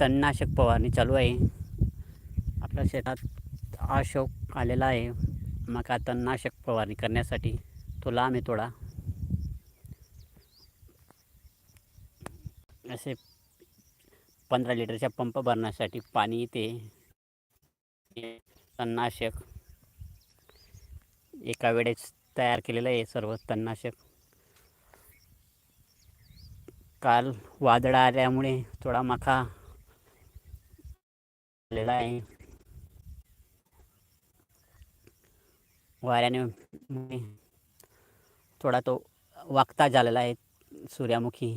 तणनाशक फवारणी चालू आहे. आपल्या शेतात अशोक आलेला आहे. मका तणनाशक फवारणी करण्यासाठी तो लांब आहे थोडा. असे पंधरा लिटरच्या पंप भरण्यासाठी पाणी इथे तणनाशक एका वेळेस तयार केलेलं आहे सर्व तणनाशक. काल वादळ आल्यामुळे थोडा मका आलेला आहे वाऱ्याने थोडा तो वाकता झालेला आहे सूर्यामुखी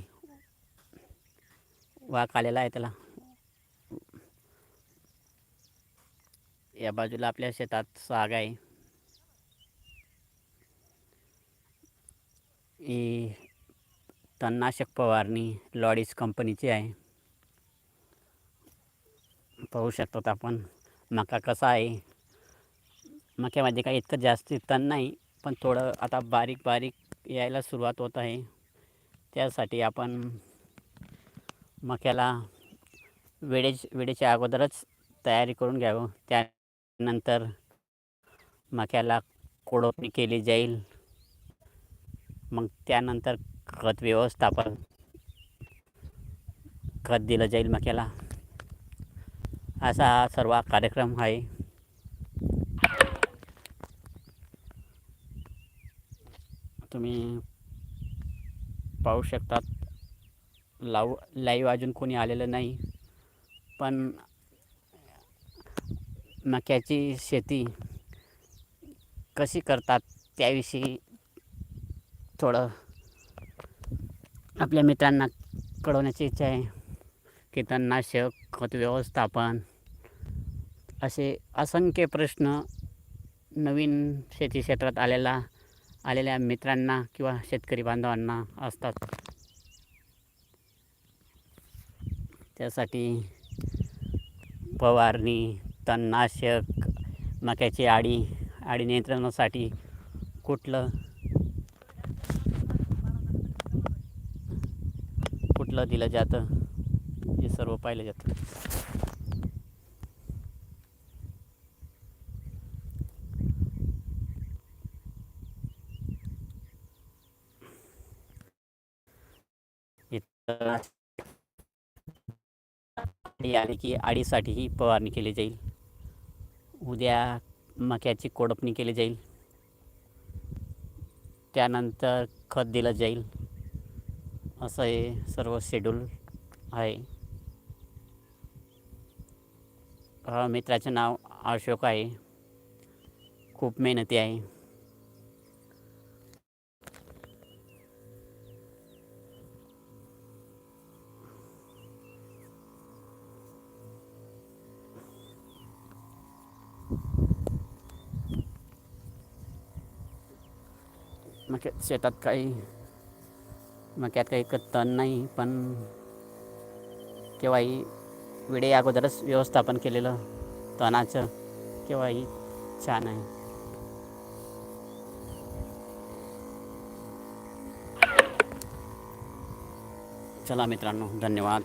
वाक आलेला आहे त्याला. या बाजूला आपल्या शेतात साग आहे. ही तणनाशक फवारणी लॉडीज कंपनीची आहे. पाहू शकतात आपण. मका कसा आहे? मक्यामध्ये काही इतकं जास्ती तण नाही पण थोडं आता बारीक बारीक यायला सुरुवात होत आहे. त्यासाठी आपण मक्याला वेळेच वेळेच्या अगोदरच तयारी करून घ्यावं. त्यानंतर मक्याला कोडपणी केली जाईल. मग त्यानंतर खत व्यवस्थापन खत दिलं जाईल मक्याला. असा हा सर्व कार्यक्रम आहे. तुम्ही पाहू शकतात. लाव लाईव्ह अजून कोणी आलेलं नाही. पण मक्याची शेती कशी करतात त्याविषयी थोडं आपल्या मित्रांना कळवण्याची इच्छा आहे. की खत व्यवस्थापन असे असंख्य प्रश्न नवीन शेती क्षेत्रात आलेला आलेल्या मित्रांना किंवा शेतकरी बांधवांना असतात. त्यासाठी फवारणी तणनाशक मक्याची आडी आडी नियंत्रणासाठी कुठलं कुठलं दिलं जातं हे सर्व पाहिलं जातं. आली की आडीसाठीही फवारणी केली जाईल. उद्या मक्याची कोडपणी केली जाईल. त्यानंतर खत दिलं जाईल. असं हे सर्व शेड्यूल आहे. मित्राचं नाव अशोक आहे. खूप मेहनती आहे. मक्यात शेतात काही मक्यात काही तण नाही पण केव्हाही वेळे अगोदरच व्यवस्थापन केलेलं तणाचं केव्हाही छान आहे. चला मित्रांनो धन्यवाद.